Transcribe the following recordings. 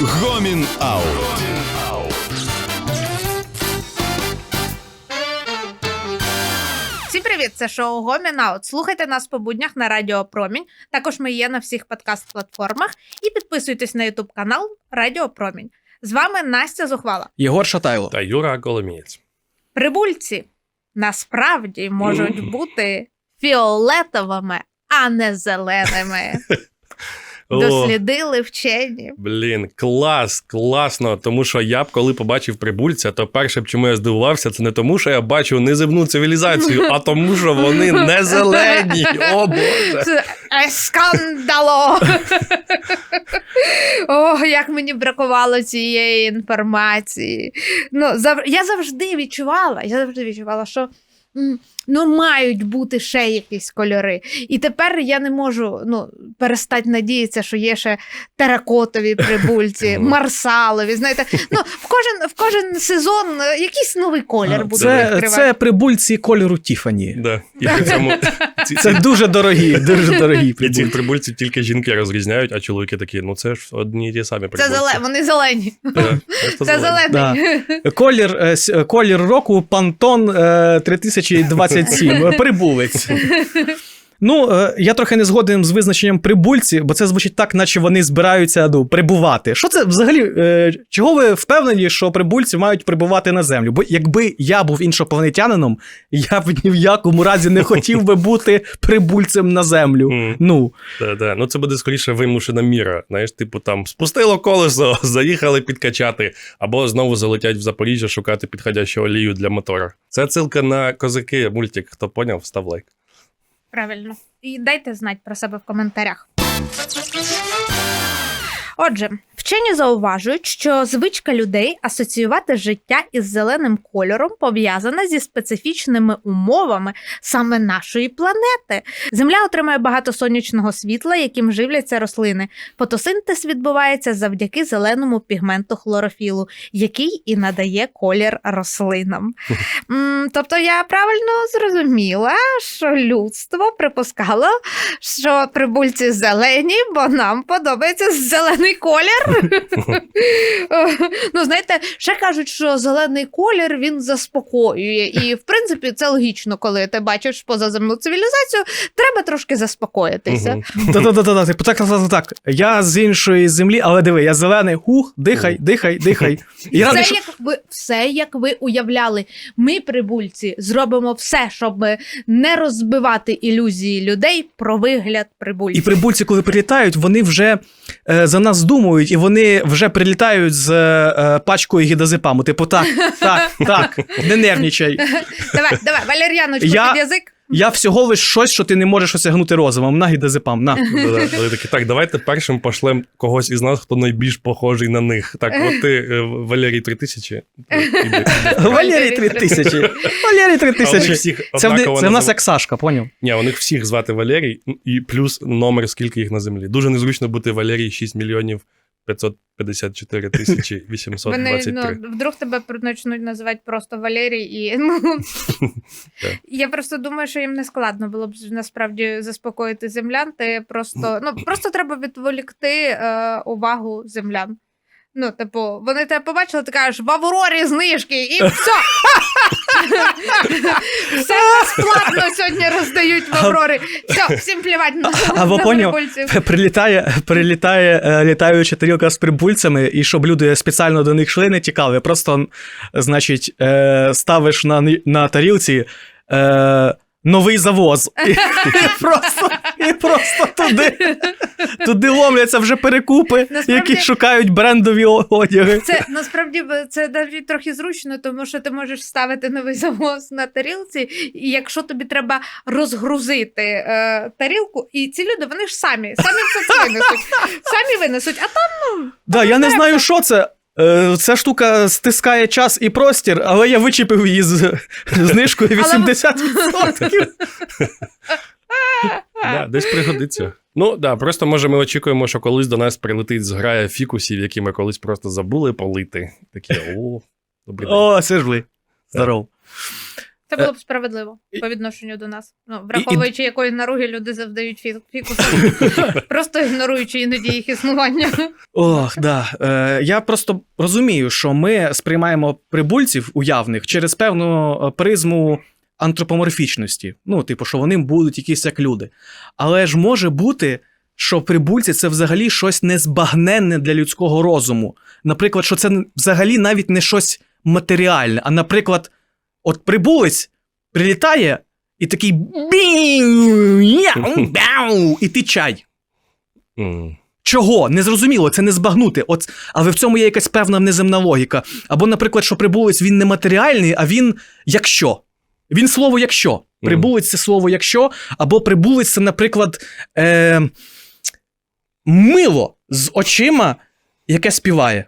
Гомін Аут. Всім привіт! Це шоу Гомін Аут. Слухайте нас по буднях на Радіо Промінь. Також ми є на всіх подкаст-платформах. І підписуйтесь на Ютуб канал Радіо Промінь. З вами Настя Зухвала. Єгор Шатайло. Та Юра Коломієць. Прибульці насправді можуть бути фіолетовими, а не зеленими. Дослідили вчені. блін, клас, класно. Тому що я б коли побачив прибульця, то перше, б чому я здивувався, це не тому, що я бачу неземну цивілізацію, а тому, що вони не зелені. О Боже. Це е, скандало. О, як мені бракувало цієї інформації. Ну, зав... Я завжди відчувала, я завжди відчувала, що ну мають бути ще якісь кольори. І тепер я не можу ну, перестати надіятися, що є ще теракотові прибульці, марсалові. Знаєте, ну в кожен в кожен сезон е, якийсь новий колір буде. Це це прибульці кольору Тіфані. Да. І цьому... Це дуже дорогі, дуже дорогі прибульці. І цих прибульців тільки жінки розрізняють, а чоловіки такі, ну це ж одні і ті самі прибульці. Це зелені Вони зелені. Да. Це, це зелені. Да. Колір е, е, колір року Пантон 3020 57. Прибулець. Ну, е, я трохи не згоден з визначенням прибульці, бо це звучить так, наче вони збираються ну, прибувати. Що це взагалі? Е, чого ви впевнені, що прибульці мають прибувати на землю? Бо якби я був іншопланетянином, я б ні в якому разі не хотів би бути прибульцем на землю. Ну, Да, да. Ну це буде скоріше вимушена міра. Знаєш, типу там спустило колесо, заїхали підкачати, або знову залетять в Запоріжжя шукати підходящу олію для мотора. Це цилка на козаки, мультик. Хто поняв, став лайк. Правильно. І дайте знати про себе в коментарях. Отже, вчені зауважують, що звичка людей асоціювати життя із зеленим кольором пов'язана зі специфічними умовами саме нашої планети. Земля отримує багато сонячного світла, яким живляться рослини. Фотосинтез відбувається завдяки зеленому пігменту хлорофілу, який і надає колір рослинам. Тобто я правильно зрозуміла, що людство припускало, що прибульці зелені, бо нам подобається зелений колір. ну, знаєте, ще кажуть, що зелений колір він заспокоює. І, в принципі, це логічно, коли ти бачиш позаземну цивілізацію, треба трошки заспокоїтися. Та-та-та-та, типу так, так, так, так. Я з іншої землі, але диви, я зелений, хух, дихай, дихай, дихай. І Все що... як ви все, як ви уявляли. Ми, прибульці, зробимо все, щоб не розбивати ілюзії людей про вигляд І прибульці, коли прилітають, вони вже е, за нас думають, і вони вже прилітають з е, пачкою гідозепаму. Типу, так, так, так, не нервничай. Давай, давай, валер'яночку Я- під язик. Я всього лиш щось, що ти не можеш осягнути розумом. На гідозепам, на. Да-да. Вони такі, так, давайте першим пошлем когось із нас, хто найбільш похожий на них. Так, от ти, е, Валерій 3000. От, іди. Валерій 3000. Валерій А у них 3000. всіх Це в, однаково це в нас назив- як Сашка, поняв? Ні, у них всіх звати Валерій, ну, і плюс номер, скільки їх на землі. Дуже незручно бути Валерій 6 мільйонів 554 тисячі Вони 823. ну, вдруг тебе почнуть називати просто Валерій, і ну я просто думаю, що їм не складно було б насправді заспокоїти землян. Ти просто ну просто треба відволікти е, увагу землян. Ну, типу, вони тебе побачили, ти кажеш, в Аврорі знижки, і все. Все безплатно сьогодні роздають в Аврорі. Все, всім плівать на, Або поняв. Прилітає, прилітає е, літаюча тарілка з прибульцями, і щоб люди спеціально до них йшли, не тікали. Просто, значить, е, ставиш на, на тарілці е, новий завоз. І, просто, і просто туди, туди ломляться вже перекупи, Насправді- які шукають брендові одяги. Це насправді це навіть трохи зручно, тому що ти можеш ставити новий завоз на тарілці, і якщо тобі треба розгрузити е, тарілку, і ці люди вони ж самі, самі все це винесуть. Самі винесуть. А там Да, я не знаю, що це. Е, Ця штука стискає час і простір, але я вичепив її з знижкою 80%. Десь пригодиться. Ну да, просто може ми очікуємо, що колись до нас прилетить зграя фікусів, які ми колись просто забули полити. Такі, о, добрий день. О, це ж ви. Здоров. Це було б справедливо по відношенню до нас. Ну, враховуючи, якої наруги люди завдають фікусам, просто ігноруючи іноді їх існування. Ох, да. Е, я просто розумію, що ми сприймаємо прибульців уявних через певну е, призму антропоморфічності. Ну, типу, що вони будуть якісь як люди. Але ж може бути, що прибульці це взагалі щось незбагненне для людського розуму. Наприклад, що це взагалі навіть не щось матеріальне, а, наприклад, от прибулець прилітає і такий «Біу, і ти чай. Чого? Незрозуміло, це не збагнути. От, але в цьому є якась певна неземна логіка. Або, наприклад, що прибулець він не матеріальний, а він якщо. Він слово якщо. Прибулець це слово якщо, або прибулець це, наприклад, е, мило з очима, яке співає.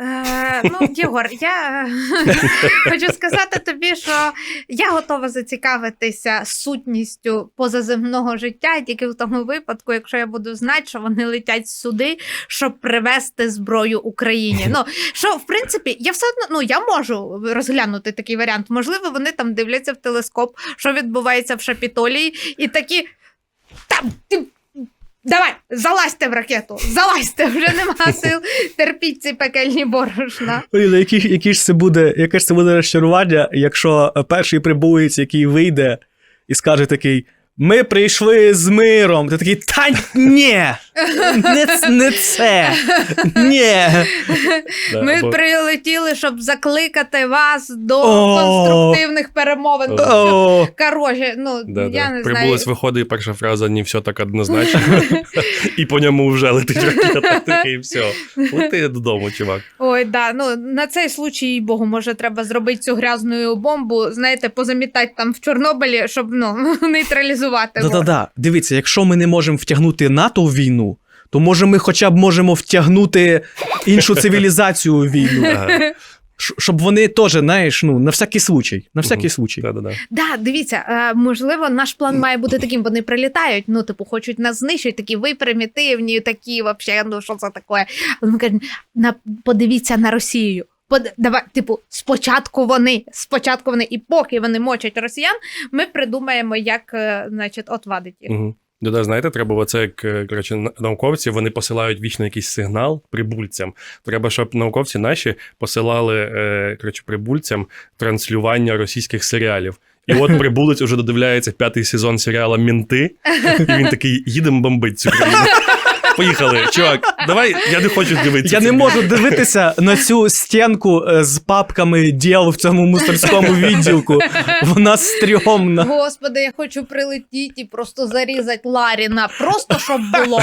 Е, ну, Єгор, я хочу сказати тобі, що я готова зацікавитися сутністю позаземного життя тільки в тому випадку, якщо я буду знати, що вони летять сюди, щоб привезти зброю Україні. Ну що в принципі, я все одно ну я можу розглянути такий варіант. Можливо, вони там дивляться в телескоп, що відбувається в Шапітолії, і такі там. Давай, залазьте в ракету, залазьте, вже нема сил, терпіть ці пекельні борошна. Блін, які, які ж це буде, яке ж це буде розчарування, якщо перший прибулець, який вийде і скаже такий: Ми прийшли з миром. Ти такий, та ні! Не, не це. Ні. Да, Ми або- прилетіли, щоб закликати вас до О. конструктивних перемовин. Ну, О, Коротше, ну Да, я да. не знаю. Виходить, і перша фраза не все так однозначно. і по ньому вже летить ракета. Такий, все. Лети додому, чувак. Ой, да. Ну на цей случай, їй богу, може, треба зробити цю грязну бомбу, знаєте, позамітати там в Чорнобилі, щоб ну нейтралізувати. ворога. Да-да-да. Дивіться, якщо ми не можемо втягнути НАТО в війну, то може ми хоча б можемо втягнути іншу цивілізацію у війну. Щоб вони теж, знаєш, ну, на всякий случай. На всякий случай. Да-да-да. Да, дивіться, е, можливо, наш план має бути таким. Вони прилітають, ну, типу, хочуть нас знищити, такі ви примітивні, такі, вообще, ну що це таке? Ми кажемо, на, подивіться на Росію. Под, давай, типу, спочатку вони, спочатку вони, і поки вони мочать росіян, ми придумаємо, як, е, значить, отвадити їх. Угу. Да, знаєте, треба оце, як коротше, науковці вони посилають вічно якийсь сигнал прибульцям. Треба, щоб науковці наші посилали е, коротше, прибульцям транслювання російських серіалів. І от прибулець уже додивляється п'ятий сезон серіала Мінти, і він такий: їдемо бомбить цю країну. Поїхали, чувак, давай, я не хочу дивитися. Я не можу дивитися на цю стінку е, з папками діл в цьому мусорському відділку. Вона стрьомна. Господи, я хочу прилетіти і просто зарізати Ларіна. Просто щоб було.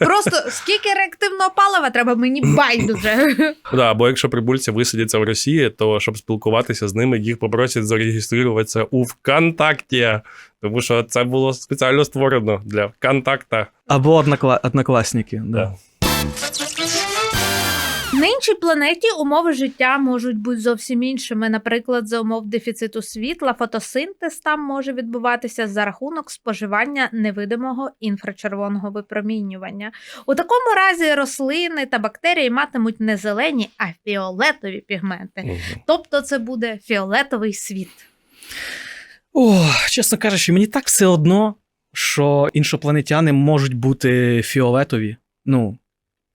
Просто скільки реактивного палива треба, мені байдуже. Да, або якщо прибульці висадяться в Росії, то щоб спілкуватися з ними, їх попросять зареєструватися у ВКонтакті. Тому що це було спеціально створено для контакта. Або однокла... однокласники. Да. Да. На іншій планеті умови життя можуть бути зовсім іншими. Наприклад, за умов дефіциту світла, фотосинтез там може відбуватися за рахунок споживання невидимого інфрачервоного випромінювання. У такому разі рослини та бактерії матимуть не зелені, а фіолетові пігменти. Мгм. Тобто це буде фіолетовий світ. О, чесно кажучи, мені так все одно, що іншопланетяни можуть бути фіолетові. Ну,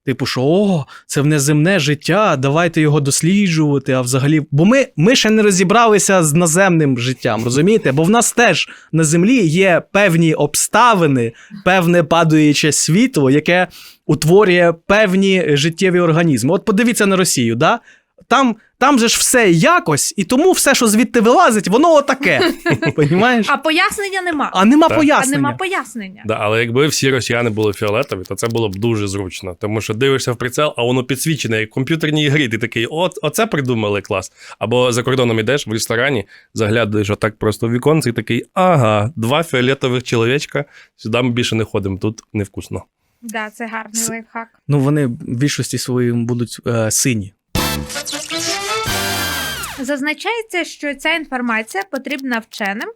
типу, що о, це внеземне життя, давайте його досліджувати. А взагалі, бо ми, ми ще не розібралися з наземним життям, розумієте? Бо в нас теж на землі є певні обставини, певне падаюче світло, яке утворює певні життєві організми. От подивіться на Росію, да? Там, там же ж все якось, і тому все, що звідти вилазить, воно отаке. Понімаєш? А пояснення нема. А нема Так. А нема пояснення. Да, але якби всі росіяни були фіолетові, то це було б дуже зручно. Тому що дивишся в прицел, а воно підсвічене, як в комп'ютерній грі. Ти такий, от, оце придумали клас. Або за кордоном йдеш в ресторані, заглядаєш отак просто в віконце і такий, ага, два фіолетових чоловічка, сюди ми більше не ходимо, тут невкусно. Да, це гарний лайфхак. Ну, вони в більшості своїй будуть е, сині. Зазначається, що ця інформація потрібна вченим,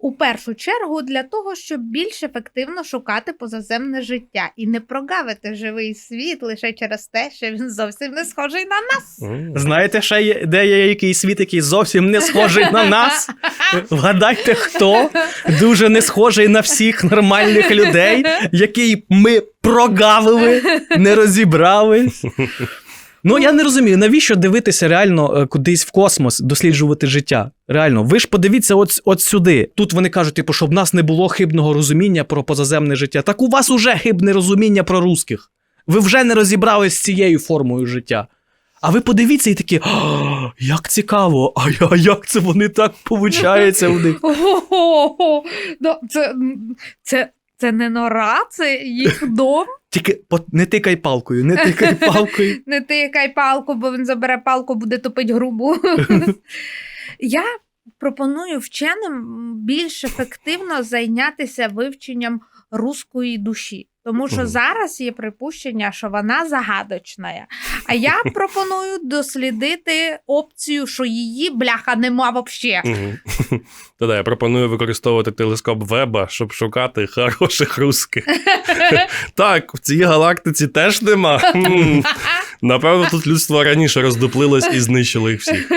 у першу чергу для того, щоб більш ефективно шукати позаземне життя і не прогавити живий світ лише через те, що він зовсім не схожий на нас. Знаєте, ще є, де є якийсь світ, який зовсім не схожий на нас? Вгадайте, хто дуже не схожий на всіх нормальних людей, який ми прогавили, не розібрались. Ну, я не розумію, навіщо дивитися реально е, кудись в космос, досліджувати життя. Реально, ви ж подивіться от, от сюди. Тут вони кажуть, типу, щоб в нас не було хибного розуміння про позаземне життя. Так у вас уже хибне розуміння про русських. Ви вже не розібрались з цією формою життя. А ви подивіться і такі, як цікаво, а як це вони так получається у них? Це, це, це не нора, це їх дом. Тільки не тикай палкою, не тикай палкою. Не тикай палку, бо він забере палку, буде топить грубу. Я пропоную вченим більш ефективно зайнятися вивченням руської душі. Тому що зараз є припущення, що вона загадочна. А я пропоную дослідити опцію, що її бляха нема взагалі. Та-да, я пропоную використовувати телескоп Веба, щоб шукати хороших русських. Так, в цій галактиці теж нема. Напевно, тут людство раніше роздуплилось і знищило їх всіх.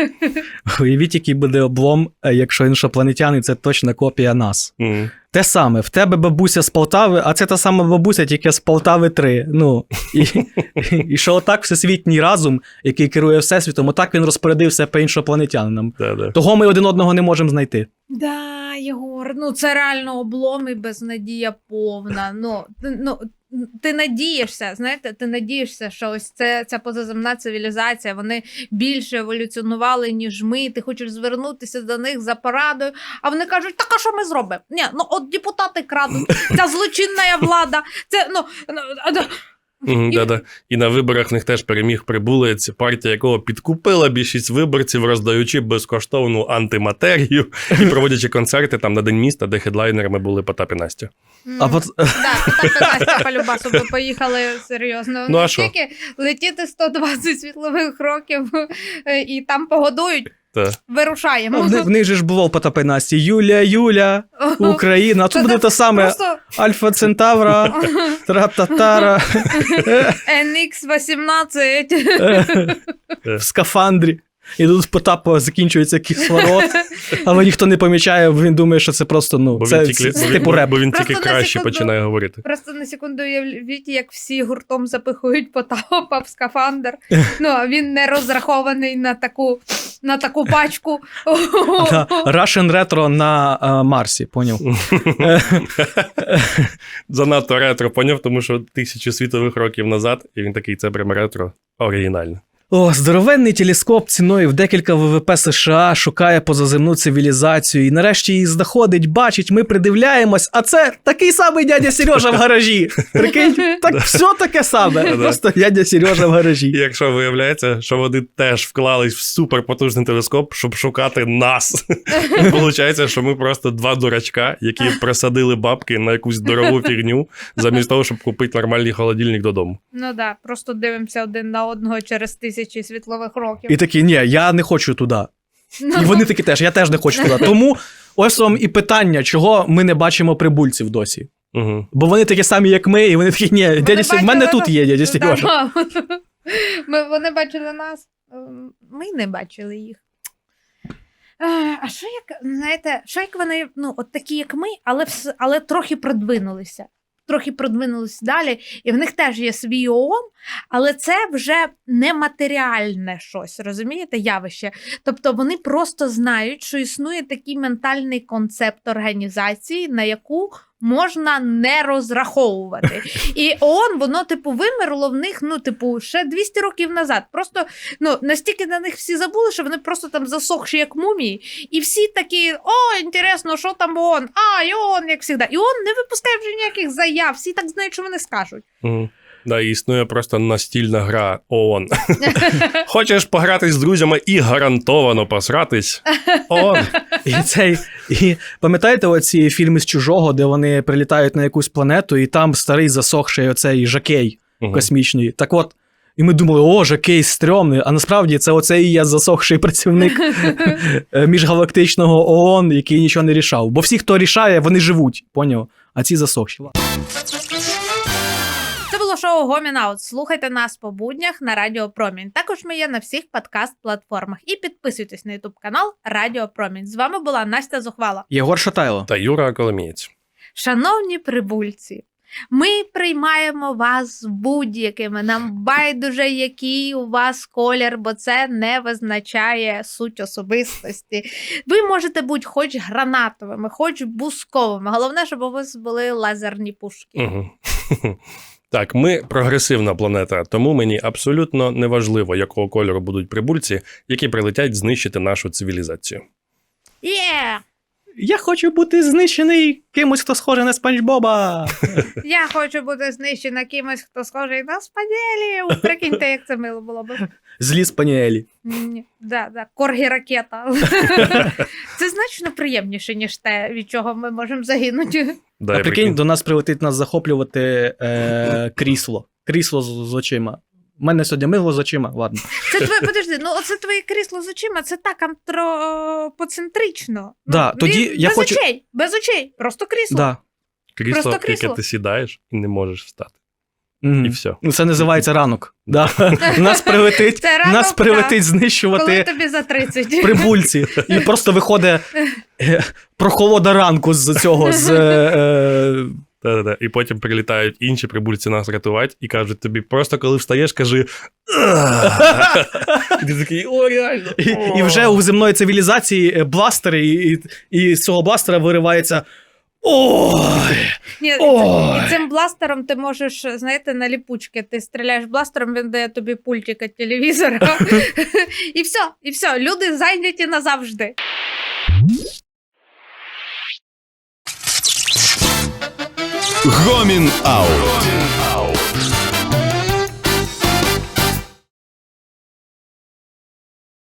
Уявіть, який буде облом, е, якщо іншопланетяни це точна копія нас. М. Те саме, в тебе бабуся з Полтави, а це та сама бабуся, тільки з Полтави 3. Ну, і, і що отак всесвітній разум, який керує всесвітом, отак він розпорядився по іншопланетянам. Да-да. Того ми один одного не можемо знайти. Да, Єгор, ну це реально облом і безнадія повна. Ну, ну, ти надієшся, знаєте, ти надієшся, що ось це ця позаземна цивілізація, вони більше еволюціонували, ніж ми. Ти хочеш звернутися до них за порадою, а вони кажуть, так а що ми зробимо? Ні, ну от депутати крадуть, ця злочинна влада, це ну. Ну, І- да-да. І на виборах в них теж переміг прибулець, партія якого підкупила більшість виборців, роздаючи безкоштовну антиматерію і проводячи концерти там на день міста, де хедлайнерами були Потап і Настя. А так, так, по любасу, бо поїхали серйозно. Ну, а що? Летіти 120 світлових років е, і там погодують, Та. вирушаємо. в, них- в них же ж було по Потапи Насті. Юля, Юля, Україна. А тут буде те саме Просто Альфа Центавра, Траптатара NX-18. в скафандрі. І тут Потапа закінчується кислород, але ніхто не помічає, бо він думає, що це просто ну, Бо це, він тільки, це, бо він- типу реп. бо він тільки на краще секунду. починає говорити. Просто на секунду уявіть, як всі гуртом запихують Потапа в скафандр. Ну, він не розрахований на таку, на таку пачку. Да, Russian Retro на е, Марсі, поняв? Занадто ретро поняв, тому що тисячі світових років назад, і він такий, це прям ретро оригінально. О, здоровенний телескоп ціною в декілька ВВП США шукає позаземну цивілізацію і нарешті її знаходить, бачить, ми придивляємось, а це такий самий дядя Сережа в гаражі. Прикинь, так все таке саме. Просто дядя Сережа в І гаражі. якщо виявляється, що вони теж вклались в суперпотужний телескоп, щоб шукати нас. Получається, що ми просто два дурачка, які присадили бабки на якусь дорогу фігню, замість того, щоб купити нормальний холодильник додому. Ну так, да, просто дивимося один на одного через тисячі світлових років. І такі, ні, я не хочу туди. Ну, І вони такі теж, я теж не хочу туди. Тому ось вам і питання, чого ми не бачимо прибульців досі. Угу. Бо вони такі самі, як ми, і вони такі, ні, дядя Сережа, в мене бачили тут є дядя Сережа. Да. Ми, вони бачили нас, ем, ми не бачили їх. Е, А що як, знаєте, що як вони, ну, от такі, як ми, але, вс- але трохи продвинулися. Трохи продвинулися далі, і в них теж є свій ООН, але це вже нематеріальне щось, розумієте, явище. Тобто вони просто знають, що існує такий ментальний концепт організації, на яку можна не розраховувати. І ООН, воно, типу, вимерло в них, ну, типу, ще 200 років назад. Просто ну, настільки на них всі забули, що вони просто там засохші, як мумії. І всі такі: о, інтересно, що там ООН? А, і ООН, як завжди. І ООН не випускає вже ніяких заяв, всі так знають, що вони скажуть. Угу. Да, існує просто настільна гра ООН. Хочеш погратись з друзями і гарантовано посратись? ООН. І цей, і пам'ятаєте оці фільми з чужого, де вони прилітають на якусь планету, і там старий засохший оцей жакей Мгм. космічний. Так от, І ми думали, о, же кейс стрьомний, а насправді це оце і є засохший працівник е, міжгалактичного ООН, який нічого не рішав. Бо всі, хто рішає, вони живуть, поняв? А ці засохші. Було шоу Гомін Аут. Слухайте нас по буднях на Радіо Промінь. Також ми є на всіх подкаст-платформах. І підписуйтесь на Ютуб канал Радіо Промінь. З вами була Настя Зухвала. Єгор Шатайло. Та Юра Коломієць. Шановні прибульці, ми приймаємо вас будь-якими. Нам байдуже, який у вас колір, бо це не визначає суть особистості. Ви можете бути хоч гранатовими, хоч бусковими. Головне, щоб у вас були лазерні пушки. Угу. Так, ми прогресивна планета, тому мені абсолютно неважливо, якого кольору будуть прибульці, які прилетять знищити нашу цивілізацію. Yeah. Я хочу бути знищений кимось, хто схожий на Спанч Боба. Я хочу бути знищена кимось, хто схожий на спанелі. Прикиньте, як це мило було б. Злі спаніелі. Ні, Да, да. Коргі ракета. Це значно приємніше, ніж те, від чого ми можемо загинути. Да, а я прикинь, до нас прилетить нас захоплювати е, крісло. Крісло з, з очима. У мене сьогодні мило з очима, ладно. Це твоє, подожди, ну оце твоє крісло з очима, це так антропоцентрично. Ну, Да, тоді він я без хочу- очей, без очей, просто крісло. Да. крісло, просто крісло. яке ти сідаєш і не можеш встати. Мгм. І все. Ну, Це називається ранок. Да. Нас прилетить, Це ранок, нас прилетить Коли знищувати тобі за 30. прибульці. І просто виходить е, прохолода ранку з цього. з... Е, Та-та-та. І потім прилітають інші прибульці нас рятувати і кажуть тобі, просто коли встаєш, кажи. «Ах». І ти такий, о, реально. і, і вже у земної цивілізації е, бластери, і, і, і з цього бластера виривається. Ой! Ні, Ой. і цим бластером ти можеш, знаєте, на ліпучки. Ти стріляєш бластером, він дає тобі пультик від телевізора. і все, і все. Люди зайняті назавжди. Гомін Аут.